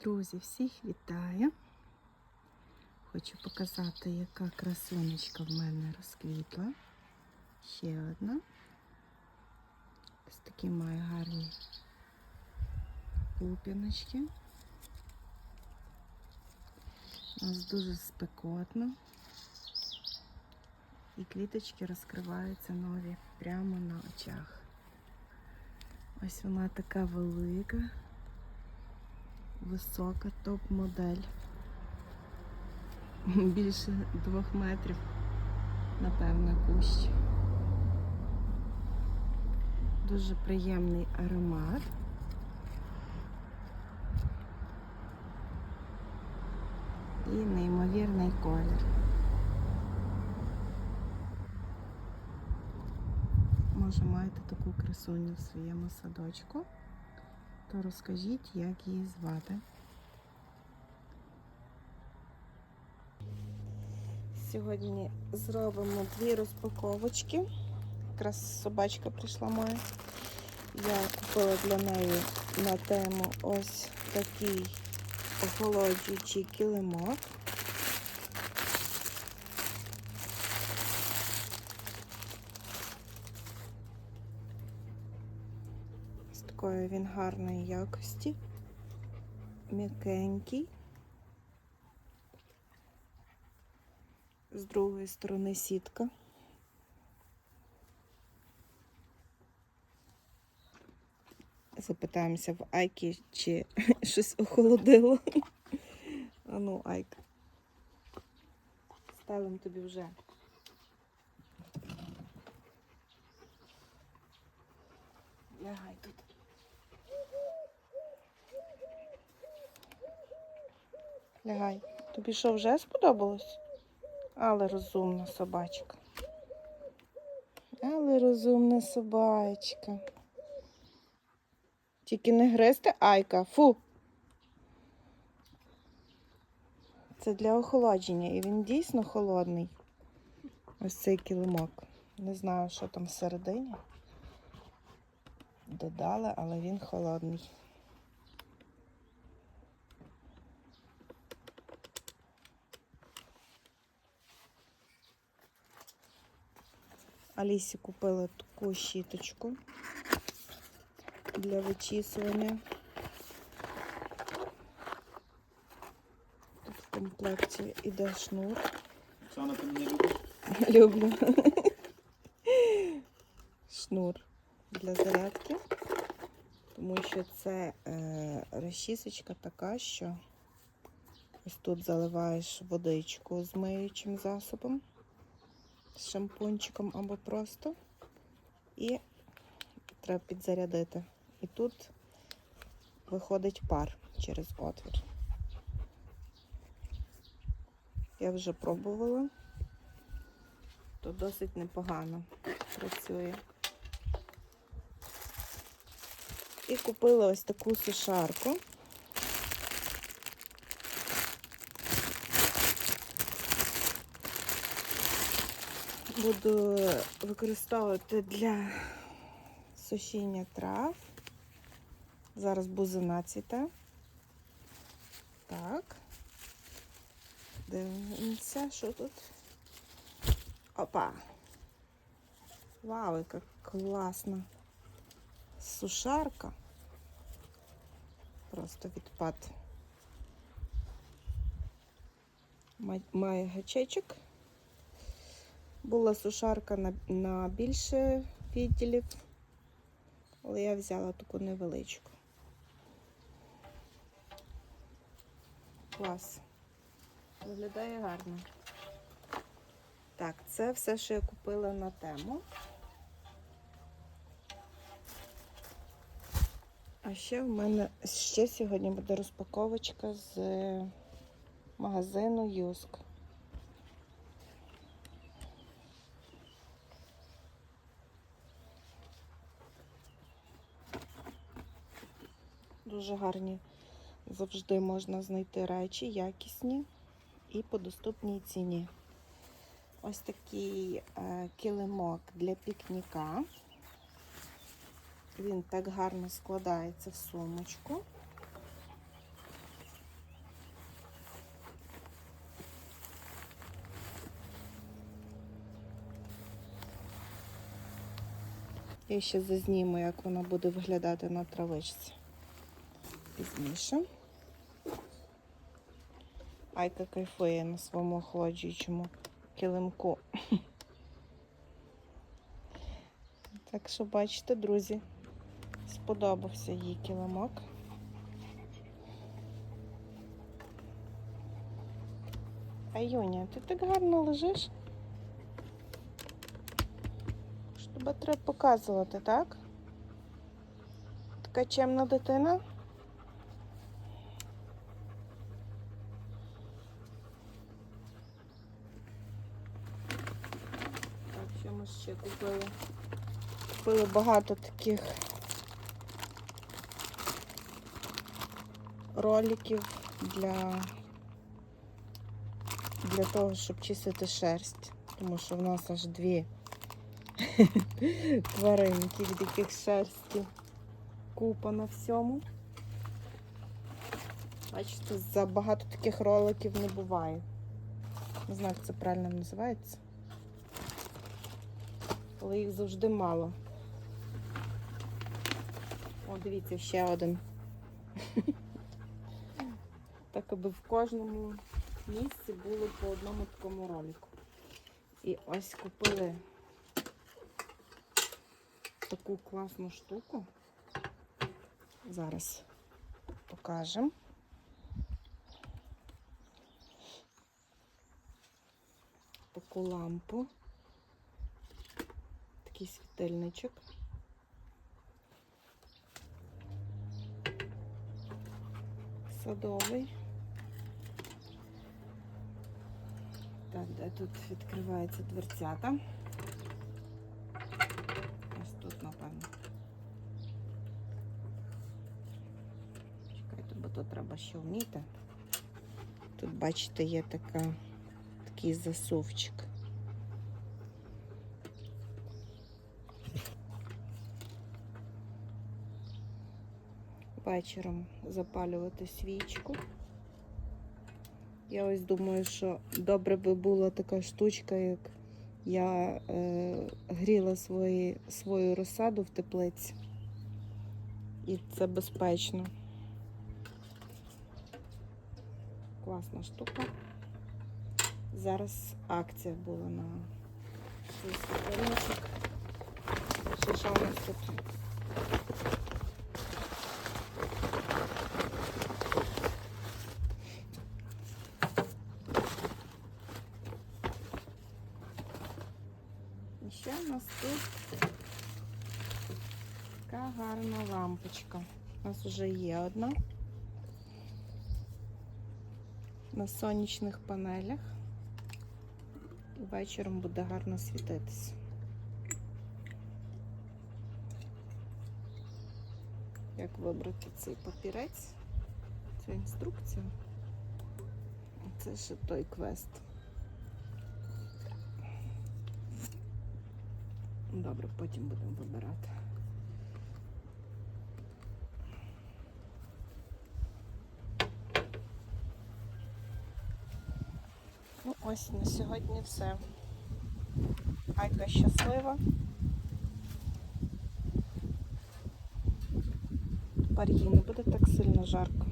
Друзі, всіх вітаю. Хочу показати, яка красунечка в мене розквітла. Ще одна. Ось такі має гарні пупіночки. У нас дуже спекотно. І квіточки розкриваються нові прямо на очах. Ось вона така велика висока топ-модель. Більше двох метрів, напевно, кущ. Дуже приємний аромат. І неймовірний колір. Може, маєте таку красуню в своєму садочку, то розкажіть, як її звати. Сьогодні зробимо дві розпаковочки. Якраз собачка прийшла моя. Я купила для неї на тему ось такий охолоджуючий килимок. Такої він гарної якості, м'якенький. З другої сторони сітка. Запитаємося в Айки, чи щось охолодило. Ну, Айка. Ставимо тобі вже. Лягай тут. Лягай. Тобі що вже сподобалось? Але розумна собачка. Але розумна собачка. Тільки не гризти айка. Фу. Це для охолодження. І він дійсно холодний. Ось цей килимок. Не знаю, що там всередині. Додали, але він холодний. Алісі купила таку щіточку для вичісування. Тут в комплекті іде шнур. Оксана, ти мене любиш? Люблю. Шнур для зарядки. Тому що це е, розчісочка така, що ось тут заливаєш водичку з миючим засобом, з шампунчиком або просто. І треба підзарядити. І тут виходить пар через отвір. Я вже пробувала то досить непогано працює. І купила ось таку сушарку. Буду використовувати для сушіння трав. Зараз бузина цвіте. Так. Дивимося, що тут. Опа. Вау, яка класна сушарка. Просто відпад. Має гачечок. Була сушарка на, на більше відділів, але я взяла таку невеличку. Клас. Виглядає гарно. Так, це все, що я купила на тему. А ще в мене ще сьогодні буде розпаковочка з магазину Юск. Дуже гарні завжди можна знайти речі, якісні і по доступній ціні. Ось такий е, килимок для пікніка. Він так гарно складається в сумочку. Я ще зазніму, як воно буде виглядати на травичці. Пізніше. Айка кайфує на своєму охолоджуючому килимку. Так що, бачите, друзі, сподобався їй килимок. Аюня, ти так гарно лежиш? Що тебе треба показувати, так? Така чемна дитина? Так, що ми ще купили? Купили багато таких роликів для, для того, щоб чистити шерсть. Тому що в нас аж дві тваринки, від яких шерсті купа на всьому. Бачите, за багато таких роликів не буває. Не знаю, як це правильно називається. Але їх завжди мало. О, дивіться, ще один. Так, аби в кожному місці було по одному такому ролику. І ось купили таку класну штуку. Зараз покажемо. Таку лампу. Такий світильничок. Садовий. Так, де тут відкриваються дверцята? Ось тут, напевно. Чекайте, бо тут треба ще вміти. Тут, бачите, є така, такий засувчик. Вечором запалювати свічку. Я ось думаю, що добре би була така штучка, як я е, гріла свої, свою розсаду в теплиці. І це безпечно. Класна штука. Зараз акція була на цей світильничок. Що у нас тут? І ще в нас тут така гарна лампочка. У нас вже є одна на сонячних панелях. І вечором буде гарно світитися. Як вибрати цей папірець? Це інструкція. Це ще той квест. Добре, потім будемо вибирати. Ну, ось на сьогодні все. Айка щаслива. Тепер їй не буде так сильно жарко.